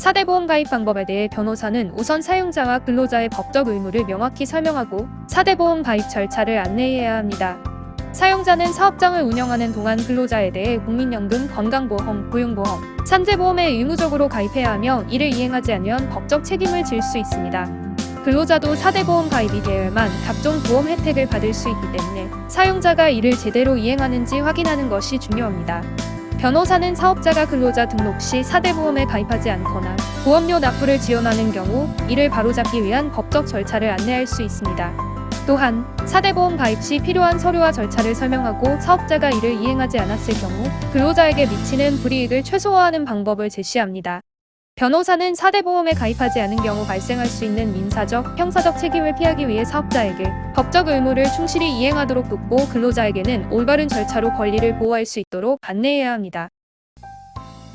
4대 보험 가입 방법에 대해 변호사는 우선 사용자와 근로자의 법적 의무를 명확히 설명하고 4대 보험 가입 절차를 안내해야 합니다. 사용자는 사업장을 운영하는 동안 근로자에 대해 국민연금, 건강보험, 고용보험, 산재보험에 의무적으로 가입해야 하며 이를 이행하지 않으면 법적 책임을 질 수 있습니다. 근로자도 4대 보험 가입이 되어야만 각종 보험 혜택을 받을 수 있기 때문에 사용자가 이를 제대로 이행하는지 확인하는 것이 중요합니다. 변호사는 사업자가 근로자 등록 시 4대 보험에 가입하지 않거나 보험료 납부를 지연하는 경우 이를 바로잡기 위한 법적 절차를 안내할 수 있습니다. 또한 4대 보험 가입 시 필요한 서류와 절차를 설명하고 사업자가 이를 이행하지 않았을 경우 근로자에게 미치는 불이익을 최소화하는 방법을 제시합니다. 변호사는 4대 보험에 가입하지 않은 경우 발생할 수 있는 민사적, 형사적 책임을 피하기 위해 사업자에게 법적 의무를 충실히 이행하도록 돕고 근로자에게는 올바른 절차로 권리를 보호할 수 있도록 안내해야 합니다.